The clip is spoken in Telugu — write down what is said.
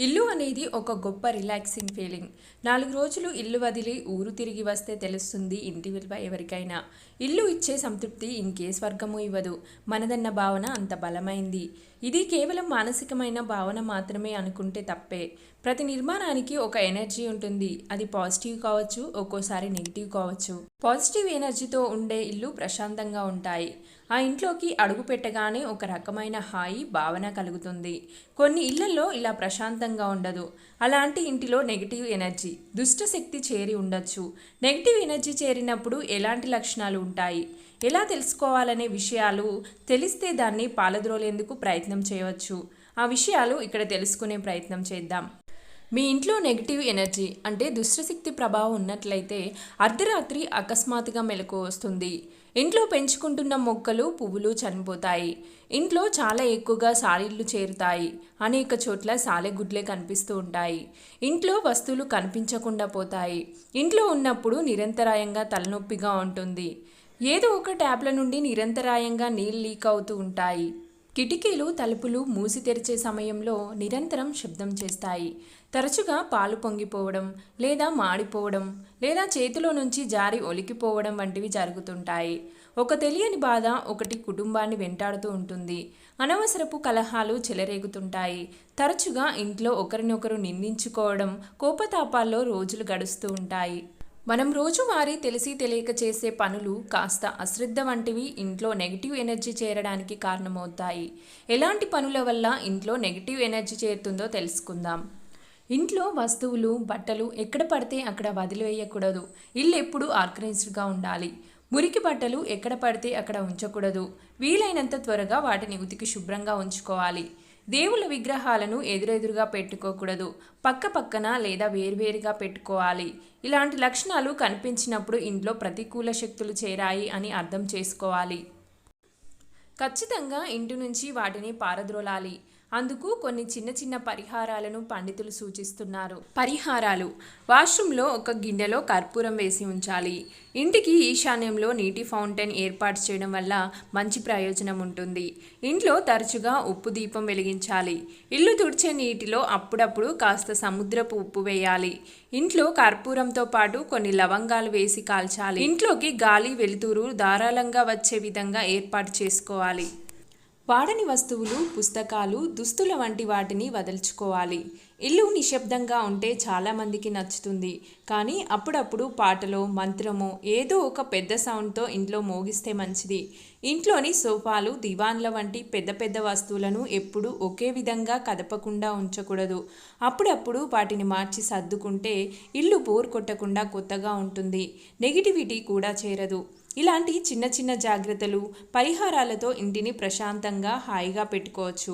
ఇల్లు అనేది ఒక గొప్ప రిలాక్సింగ్ ఫీలింగ్. నాలుగు రోజులు ఇల్లు వదిలి ఊరు తిరిగి వస్తే తెలుస్తుంది ఇంటి విలువ ఎవరికైనా. ఇల్లు ఇచ్చే సంతృప్తి ఇంకే స్వర్గము ఇవ్వదు. మనదన్న భావన అంత బలమైంది. ఇది కేవలం మానసికమైన భావన మాత్రమే అనుకుంటే తప్పే. ప్రతి నిర్మాణానికి ఒక ఎనర్జీ ఉంటుంది. అది పాజిటివ్ కావచ్చు ఒక్కోసారి నెగిటివ్ కావచ్చు. పాజిటివ్ ఎనర్జీతో ఉండే ఇల్లు ప్రశాంతంగా ఉంటాయి. ఆ ఇంట్లోకి అడుగు పెట్టగానే ఒక రకమైన హాయి భావన కలుగుతుంది. కొన్ని ఇళ్ళలో ఇలా ప్రశాంత ప్రశాంతంగా ఉండదు. అలాంటి ఇంటిలో నెగిటివ్ ఎనర్జీ దుష్టశక్తి చేరి ఉండొచ్చు. నెగిటివ్ ఎనర్జీ చేరినప్పుడు ఎలాంటి లక్షణాలు ఉంటాయి? ఎలా తెలుసుకోవాలనే విషయాలు తెలిస్తే దాన్ని పాలద్రోలేందుకు ప్రయత్నం చేయవచ్చు. ఆ విషయాలు ఇక్కడ తెలుసుకునే ప్రయత్నం చేద్దాం. మీ ఇంట్లో నెగిటివ్ ఎనర్జీ అంటే దుష్టశక్తి ప్రభావం ఉన్నట్లయితే అర్ధరాత్రి అకస్మాత్తుగా మెలకు వస్తుంది. ఇంట్లో పెంచుకుంటున్న మొక్కలు పువ్వులు చనిపోతాయి. ఇంట్లో చాలా ఎక్కువగా సాలీళ్ళు చేరుతాయి. అనేక చోట్ల సాలెగుడ్లే కనిపిస్తూ ఉంటాయి. ఇంట్లో వస్తువులు కనిపించకుండా పోతాయి. ఇంట్లో ఉన్నప్పుడు నిరంతరాయంగా తలనొప్పిగా ఉంటుంది. ఏదో ఒక ట్యాప్ల నుండి నిరంతరాయంగా నీళ్ళు లీక్ అవుతూ ఉంటాయి. కిటికీలు తలుపులు మూసి తెరిచే సమయంలో నిరంతరం శబ్దం చేస్తాయి. తరచుగా పాలు పొంగిపోవడం లేదా మాడిపోవడం లేదా చేతిలో నుంచి జారి ఒలికిపోవడం వంటివి జరుగుతుంటాయి. ఒక తెలియని బాధ ఒకటి కుటుంబాన్ని వెంటాడుతూ ఉంటుంది. అనవసరపు కలహాలు చెలరేగుతుంటాయి. తరచుగా ఇంట్లో ఒకరినొకరు నిందించుకోవడం కోపతాపాల్లో రోజులు గడుస్తూ ఉంటాయి. మనం రోజువారీ తెలిసి తెలియక చేసే పనులు కాస్త అశ్రద్ధ వంటివి ఇంట్లో నెగిటివ్ ఎనర్జీ చేరడానికి కారణమవుతాయి. ఎలాంటి పనుల వల్ల ఇంట్లో నెగిటివ్ ఎనర్జీ చేరుతుందో తెలుసుకుందాం. ఇంట్లో వస్తువులు బట్టలు ఎక్కడ పడితే అక్కడ వదిలివేయకూడదు ఇల్లు ఎప్పుడు ఆర్గనైజ్డ్గా ఉండాలి. మురికి బట్టలు ఎక్కడ పడితే అక్కడ ఉంచకూడదు. వీలైనంత త్వరగా వాటిని ఉతికి శుభ్రంగా ఉంచుకోవాలి. దేవుళ్ళ విగ్రహాలను ఎదురెదురుగా పెట్టుకోకూడదు. పక్క పక్కన లేదా వేరువేరుగా పెట్టుకోవాలి. ఇలాంటి లక్షణాలు కనిపించినప్పుడు ఇంట్లో ప్రతికూల శక్తులు చేరాయి అని అర్థం చేసుకోవాలి. ఖచ్చితంగా ఇంటి నుంచి వాటిని పారద్రోలాలి. అందుకు కొన్ని చిన్న చిన్న పరిహారాలను పండితులు సూచిస్తున్నారు. పరిహారాలు. వాష్రూమ్లో ఒక గిన్నెలో కర్పూరం వేసి ఉంచాలి. ఇంటికి ఈశాన్యంలో నీటి ఫౌంటైన్ ఏర్పాటు చేయడం వల్ల మంచి ప్రయోజనం ఉంటుంది. ఇంట్లో తరచుగా ఉప్పు దీపం వెలిగించాలి. ఇల్లు తుడిచే నీటిలో అప్పుడప్పుడు కాస్త సముద్రపు ఉప్పు వేయాలి. ఇంట్లో కర్పూరంతో పాటు కొన్ని లవంగాలు వేసి కాల్చాలి. ఇంట్లోకి గాలి వెలుతురు ధారాళంగా వచ్చే విధంగా ఏర్పాటు చేసుకోవాలి. వాడని వస్తువులు పుస్తకాలు దుస్తుల వంటి వాటిని వదల్చుకోవాలి. ఇల్లు నిశ్శబ్దంగా ఉంటే చాలామందికి నచ్చుతుంది. కానీ అప్పుడప్పుడు పాటలో మంత్రమో ఏదో ఒక పెద్ద సౌండ్తో ఇంట్లో మోగిస్తే మంచిది. ఇంట్లోని సోఫాలు దివాన్ల వంటి పెద్ద పెద్ద వస్తువులను ఎప్పుడూ ఒకే విధంగా కదపకుండా ఉంచకూడదు. అప్పుడప్పుడు వాటిని మార్చి సర్దుకుంటే ఇల్లు బోర్ కొట్టకుండా కొత్తగా ఉంటుంది. నెగిటివిటీ కూడా చేరదు. ఇలాంటి చిన్న చిన్న జాగ్రత్తలు పరిహారాలతో ఇంటిని ప్రశాంతంగా హాయిగా పెట్టుకోవచ్చు.